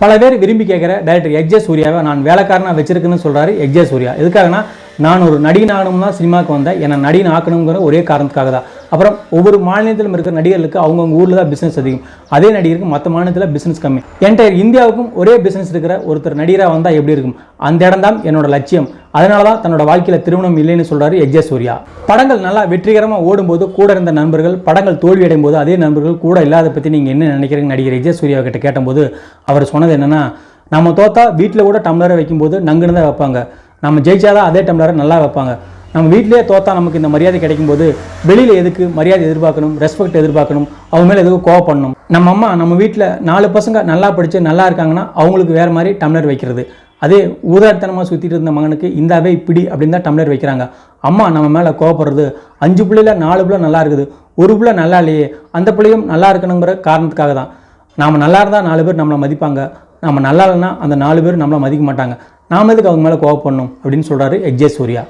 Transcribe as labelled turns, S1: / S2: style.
S1: பல பேர் விரும்பி கேட்குற டைரக்டர் எக்ஜே சூர்யாவை நான் வேலைக்காரனாக வச்சிருக்குன்னு சொல்கிறாரு எக்ஜே சூர்யா எதுக்காகனா நான் ஒரு நடிகன் ஆகணும் தான் சினிமாவுக்கு வந்தேன். என்னை நடிகன் ஆக்கணுங்கிற ஒரே காரணத்துக்காக தான். அப்புறம் ஒவ்வொரு மாநிலத்திலும் இருக்கிற நடிகர்களுக்கு அவங்கவுங்க ஊரில் தான் பிஸ்னஸ் அதிகம். அதே நடிகருக்கு மற்ற மாநிலத்தில் பிஸ்னஸ் கம்மி. என்டையர் இந்தியாவுக்கும் ஒரே பிஸ்னஸ் இருக்கிற ஒருத்தர் நடிகராக வந்தால் எப்படி இருக்கும்? அந்த இடம் தான் என்னோட லட்சியம். அதனால தான் தன்னோட வாழ்க்கையில் திருமணம் இல்லைன்னு சொல்கிறாரு எக்ஜே சூர்யா. படங்கள் நல்லா வெற்றிகரமாக ஓடும்போது கூட இருந்த நண்பர்கள் படங்கள் தோல்வி அடையும் போது அதே நண்பர்கள் கூட இல்லாத பற்றி நீங்கள் என்ன நினைக்கிறீங்க நடிகர் எக்ஜே சூர்யா கிட்ட கேட்டபோது அவர் சொன்னது என்னென்னா நம்ம தோத்தா வீட்டில் கூட டம்ளரை வைக்கும்போது நங்குன்னு தான் வைப்பாங்க. நம்ம ஜெயிச்சாதான் அதே டம்ளரை நல்லா வைப்பாங்க. நம்ம வீட்டிலேயே தோத்தா நமக்கு இந்த மரியாதை கிடைக்கும்போது வெளியில் எதுக்கு மரியாதை எதிர்பார்க்கணும் ரெஸ்பெக்ட் எதிர்பார்க்கணும் அவங்க மேலே எதுவும் கோவப்படணும் நம்ம அம்மா நம்ம வீட்டில் நாலு பசங்க நல்லா படித்து நல்லா இருக்காங்கன்னா அவங்களுக்கு வேறு மாதிரி டம்ளர் வைக்கிறது. அதே ஊதாரித்தனமாக சுற்றிட்டு இருந்த மகனுக்கு இந்தாவே இப்படி அப்படின்னு தான் டம்ளர் வைக்கிறாங்க. அம்மா நம்ம மேலே கோவப்படுறது அஞ்சு பிள்ளையில் நாலு பிள்ளை நல்லா இருக்குது ஒரு பிள்ளை நல்லா இல்லையே அந்த பிள்ளையும் நல்லா இருக்கணுங்கிற காரணத்துக்காக தான். நாம் நல்லா இருந்தால் நாலு பேர் நம்மளை மதிப்பாங்க. நம்ம நல்லா இல்லைன்னா அந்த நாலு பேர் நம்மளை மதிக்க மாட்டாங்க. நாம எதுக்கு அவங்க மேலே கோவப்படணும்? அப்படின்னு சொல்கிறாரு எக்ஜே சூர்யா.